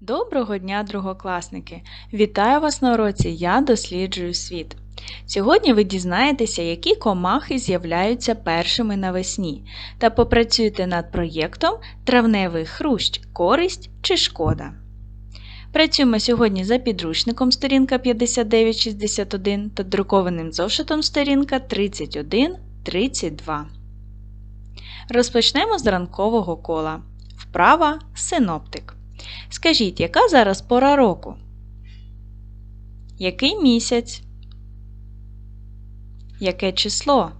Доброго дня, другокласники! Вітаю вас на уроці Я досліджую світ. Сьогодні ви дізнаєтеся, які комахи з'являються першими навесні, та попрацюєте над проєктом Травневий хрущ, користь чи шкода. Працюємо сьогодні за підручником сторінка 5961 та друкованим зошитом сторінка 31-32. Розпочнемо з ранкового кола. Вправа синоптик. Скажіть, яка зараз пора року? Який місяць? Яке число?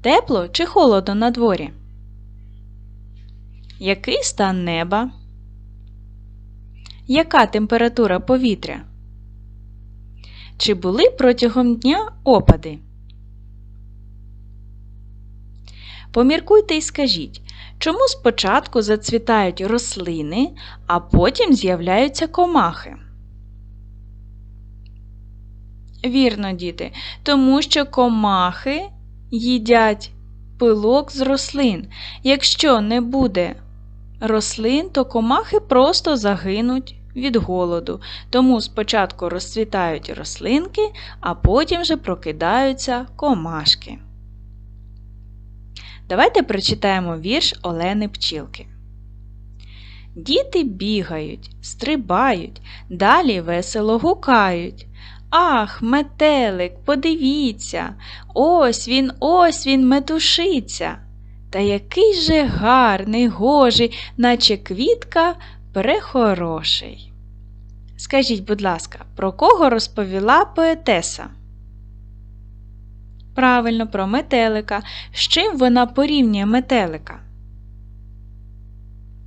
Тепло чи холодно на дворі? Який стан неба? Яка температура повітря? Чи були протягом дня опади? Поміркуйте і скажіть, чому спочатку зацвітають рослини, а потім з'являються комахи? Вірно, діти, тому що комахи їдять пилок з рослин. Якщо не буде рослин, то комахи просто загинуть від голоду. Тому спочатку розцвітають рослинки, а потім вже прокидаються комашки. Давайте прочитаємо вірш Олени Пчілки. Діти бігають, стрибають, далі весело гукають. Ах, метелик, подивіться, ось він, ось він метушиться. Та який же гарний, гожий, наче квітка прехороший. Скажіть, будь ласка, про кого розповіла поетеса? Правильно, про метелика. З чим вона порівнює метелика?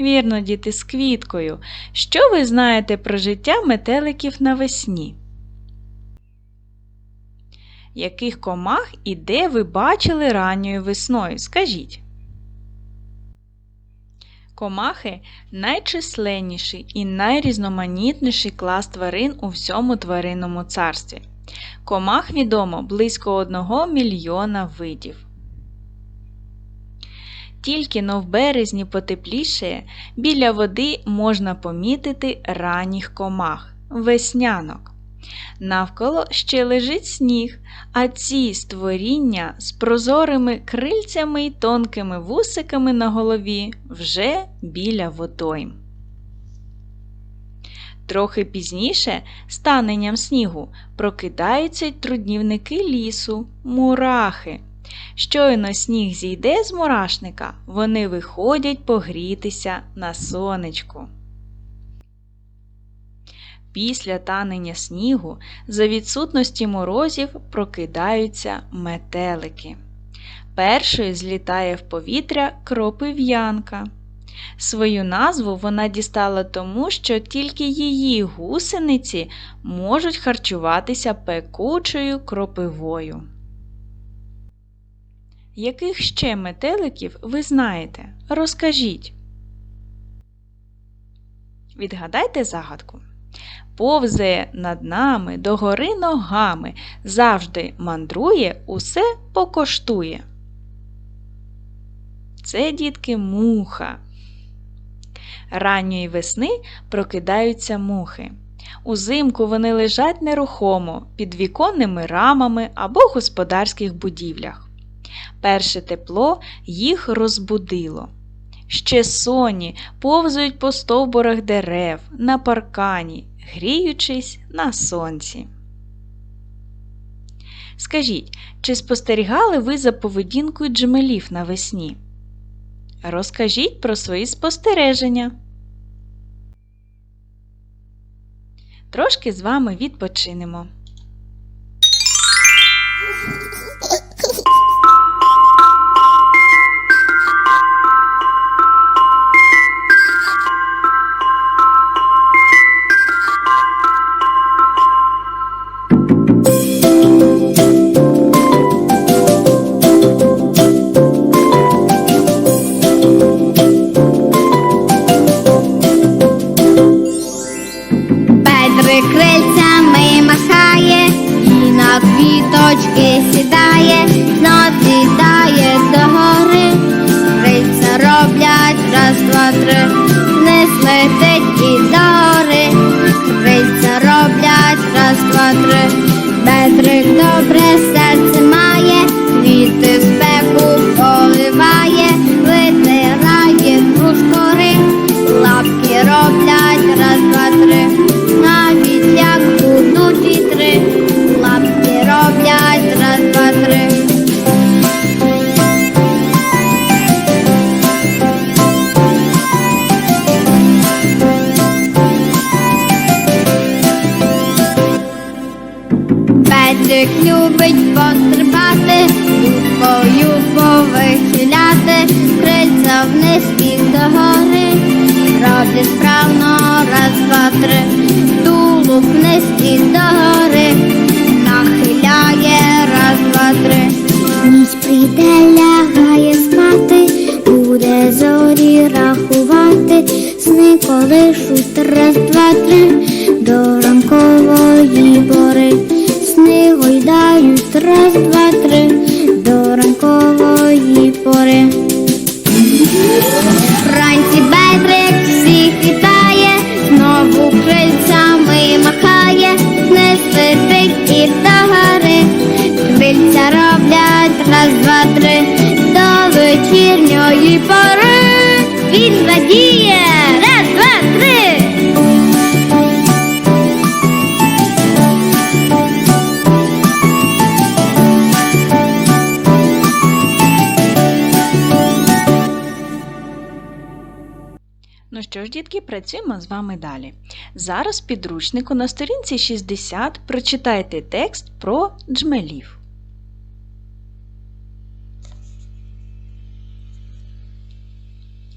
Вірно, діти, з квіткою. Що ви знаєте про життя метеликів навесні? Яких комах і де ви бачили ранньою весною? Скажіть. Комахи найчисленніший і найрізноманітніший клас тварин у всьому тваринному царстві. Комах відомо близько 1 мільйона видів. Тільки но в березні потеплішає, біля води можна помітити ранніх комах веснянок. Навколо ще лежить сніг, а ці створіння з прозорими крильцями й тонкими вусиками на голові вже біля водойм. Трохи пізніше, станенням снігу, прокидаються труднівники лісу, мурахи. Щойно сніг зійде з мурашника, вони виходять погрітися на сонечку. Після танення снігу за відсутності морозів прокидаються метелики. Першою злітає в повітря кропив'янка. Свою назву вона дістала тому, що тільки її гусениці можуть харчуватися пекучою кропивою. Яких ще метеликів ви знаєте? Розкажіть. Відгадайте загадку. Повзає над нами догори ногами, завжди мандрує, усе покоштує. Це, дітки, муха. Ранньої весни прокидаються мухи. Узимку вони лежать нерухомо під віконними рамами або господарських будівлях. Перше тепло їх розбудило. Ще соні повзають по стовбурах дерев, на паркані, гріючись на сонці. Скажіть, чи спостерігали ви за поведінкою джмелів навесні? Розкажіть про свої спостереження. Трошки з вами відпочинемо. Прийде, лягає спати, буде зорі рахувати, сни колишуть раз, два, три, до ранкової бори, сни гойдають раз, два, три, до ранкової пори. Вранці Бедрик всіх вітає, два, три, до вечірньої пори. Він радіє, раз, два, три. Ну що ж, дітки, працюємо з вами далі. Зараз в підручнику на сторінці 60 прочитайте текст про джмелів.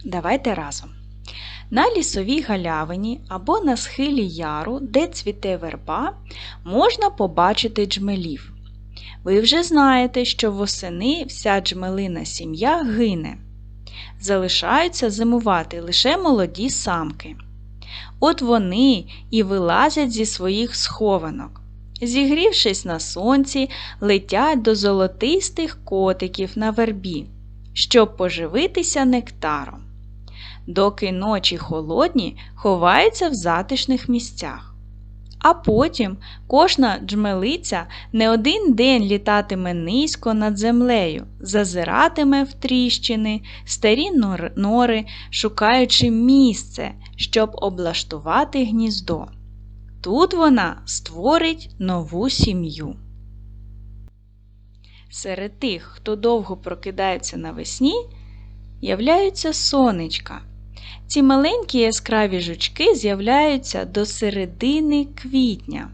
Давайте разом. На лісовій галявині або на схилі яру, де цвіте верба, можна побачити джмелів. Ви вже знаєте, що восени вся джмелина сім'я гине залишаються зимувати лише молоді самки. От вони і вилазять зі своїх схованок. Зігрівшись на сонці, летять до золотистих котиків на вербі, щоб поживитися нектаром. Доки ночі холодні, ховаються в затишних місцях. А потім кожна джмелиця не один день літатиме низько над землею, зазиратиме в тріщини, старі нори, шукаючи місце, щоб облаштувати гніздо. Тут вона створить нову сім'ю. Серед тих, хто довго прокидається навесні, являються сонечка. Ці маленькі яскраві жучки з'являються до середини квітня.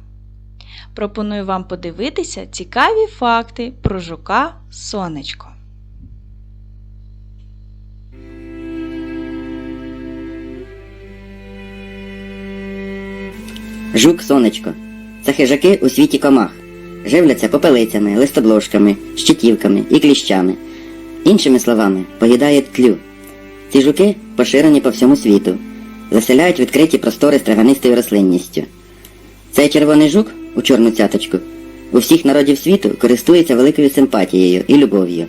Пропоную вам подивитися цікаві факти про жука сонечко. Жук сонечко. Це хижаки у світі комах. Живляться попелицями, листобложками, щитівками і кліщами. Іншими словами, поїдають тлю. Ці жуки поширені по всьому світу, заселяють відкриті простори страганистою рослинністю. Цей червоний жук у чорну цяточку у всіх народів світу користується великою симпатією і любов'ю.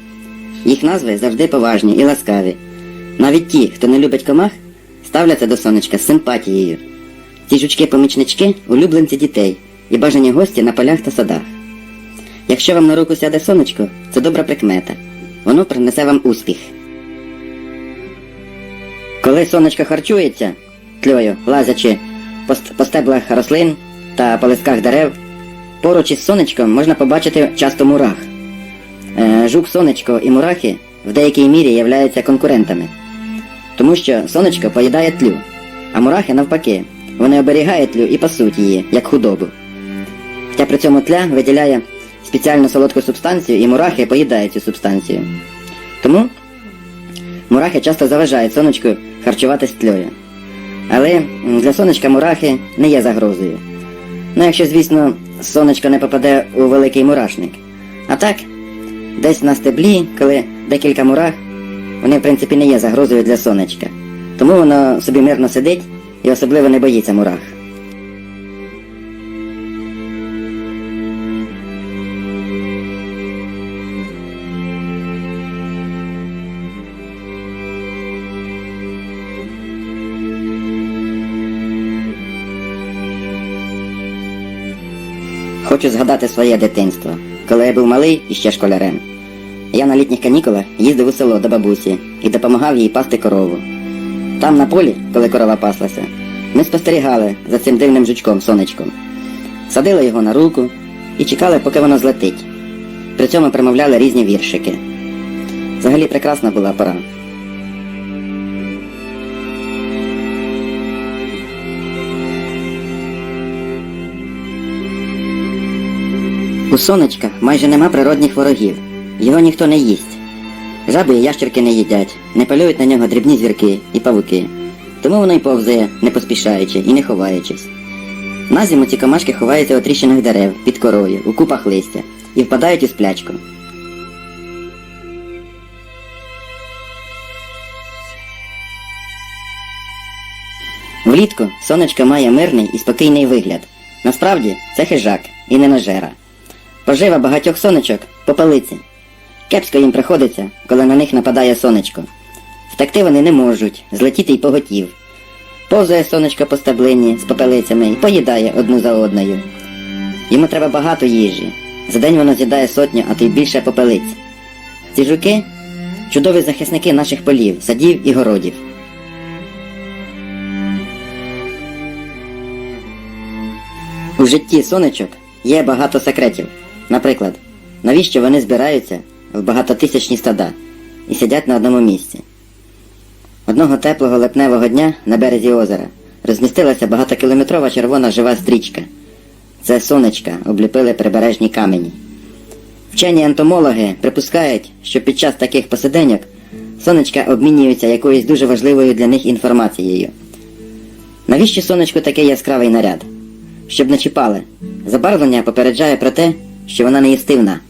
Їх назви завжди поважні і ласкаві. Навіть ті, хто не любить комах, ставляться до сонечка з симпатією. Ці жучки-помічнички улюбленці дітей і бажані гості на полях та садах. Якщо вам на руку сяде сонечко, це добра прикмета. Воно принесе вам успіх. Коли сонечко харчується, тльою, лазячи по, стеблах рослин та по листках дерев, поруч із сонечком можна побачити часто мурах. Е, жук сонечко і мурахи в деякій мірі являються конкурентами, тому що сонечко поїдає тлю, а мурахи навпаки, вони оберігають тлю і пасуть її, як худобу. Хоча при цьому тля виділяє спеціальну солодку субстанцію, і мурахи поїдають цю субстанцію. Тому мурахи часто заважають сонечку харчуватись тлею. Але для сонечка мурахи не є загрозою. Ну, якщо, звісно, сонечко не попаде у великий мурашник. А так, десь на стеблі, коли декілька мурах, вони, в принципі, не є загрозою для сонечка. Тому воно собі мирно сидить і особливо не боїться мурах. Хочу згадати своє дитинство, коли я був малий і ще школярем. Я на літніх канікулах їздив у село до бабусі і допомагав їй пасти корову. Там на полі, коли корова паслася, ми спостерігали за цим дивним жучком сонечком. Садили його на руку і чекали, поки воно злетить. При цьому примовляли різні віршики. Взагалі прекрасна була пора. У сонечка майже нема природних ворогів. Його ніхто не їсть. Жаби і ящерки не їдять, не полюють на нього дрібні звірки і павуки. Тому воно й повзає, не поспішаючи і не ховаючись. На зиму ці комашки ховаються у тріщинах дерев, під корою, у купах листя і впадають у сплячку. Влітку сонечко має мирний і спокійний вигляд. Насправді це хижак і не ненажера. Пожива багатьох сонечок попелиці. Кепсько їм приходиться, коли на них нападає сонечко. Втекти вони не можуть, злетіти й поготів. Повзає сонечко по стеблині з попелицями і поїдає одну за одною. Йому треба багато їжі. За день воно з'їдає сотню, а то й більше попелиць. Ці жуки чудові захисники наших полів, садів і городів. У житті сонечок є багато секретів. Наприклад, навіщо вони збираються в багатотисячні стада і сидять на одному місці. Одного теплого липневого дня на березі озера розмістилася багатокілометрова червона жива стрічка. Це сонечка обліпили прибережні камені. Вчені ентомологи припускають, що під час таких посиденьок сонечка обмінюються якоюсь дуже важливою для них інформацією. Навіщо сонечку такий яскравий наряд? Щоб не чіпали. Забарвлення попереджає про те, що вона не їстивна.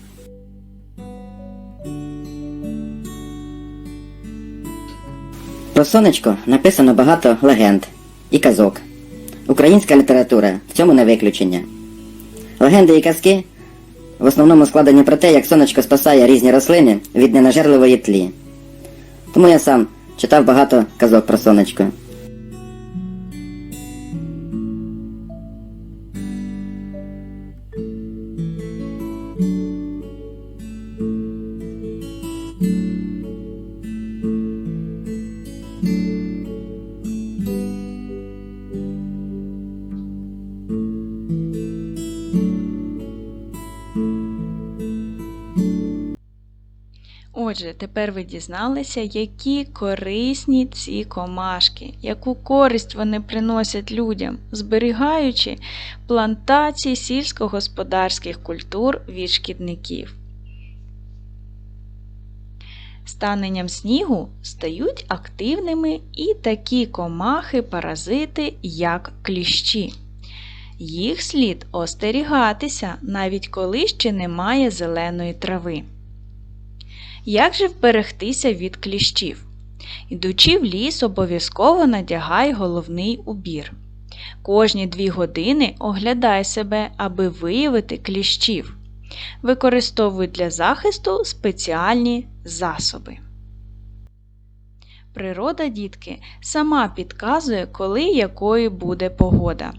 Про сонечко написано багато легенд і казок. Українська література в цьому не виключення. Легенди і казки в основному складені про те, як сонечко спасає різні рослини від ненажерливої тлі. Тому я сам читав багато казок про сонечко. Отже, тепер ви дізналися, які корисні ці комашки, яку користь вони приносять людям, зберігаючи плантації сільськогосподарських культур від шкідників. Станенням снігу стають активними і такі комахи-паразити, як кліщі. Їх слід остерігатися, навіть коли ще немає зеленої трави. Як же вберегтися від кліщів? Ідучи в ліс, обов'язково надягай головний убір. Кожні дві години оглядай себе, аби виявити кліщів. Використовуй для захисту спеціальні засоби. Природа, дітки, сама підказує, коли якою буде погода.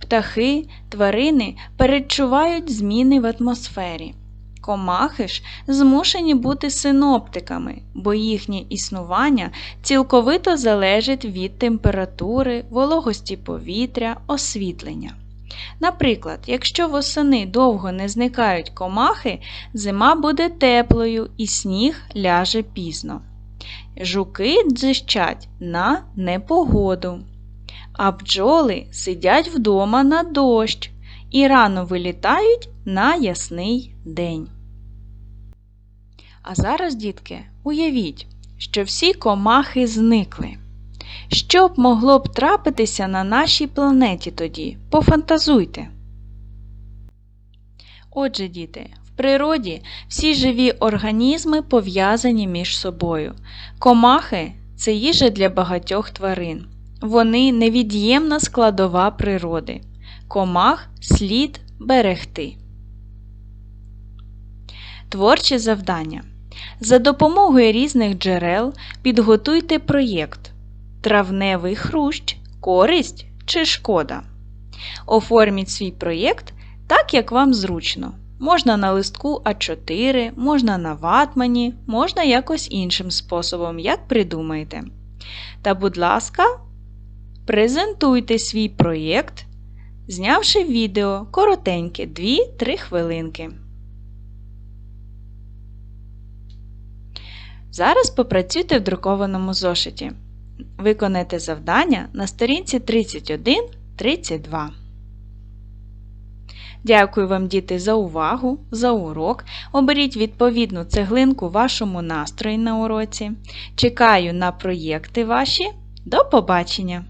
Птахи, тварини передчувають зміни в атмосфері. Комахи ж змушені бути синоптиками, бо їхнє існування цілковито залежить від температури, вологості повітря, освітлення. Наприклад, якщо восени довго не зникають комахи, зима буде теплою і сніг ляже пізно. Жуки дзищать на непогоду, а бджоли сидять вдома на дощ і рано вилітають на ясний день. А зараз, дітки, уявіть, що всі комахи зникли. Що б могло б трапитися на нашій планеті тоді? Пофантазуйте. Отже, діти, в природі всі живі організми пов'язані між собою. Комахи це їжа для багатьох тварин. Вони невід'ємна складова природи. Комах слід берегти. Творче завдання. За допомогою різних джерел підготуйте проєкт Травневий хрущ, користь чи шкода. Оформіть свій проєкт так, як вам зручно. Можна на листку А4, можна на ватмані, можна якось іншим способом, як придумаєте. Та, будь ласка, презентуйте свій проєкт, знявши відео коротеньке 2-3 хвилинки. Зараз попрацюйте в друкованому зошиті. Виконайте завдання на сторінці 31-32. Дякую вам, діти, за увагу, за урок. Оберіть відповідну цеглинку вашому настрої на уроці. Чекаю на проєкти ваші. До побачення!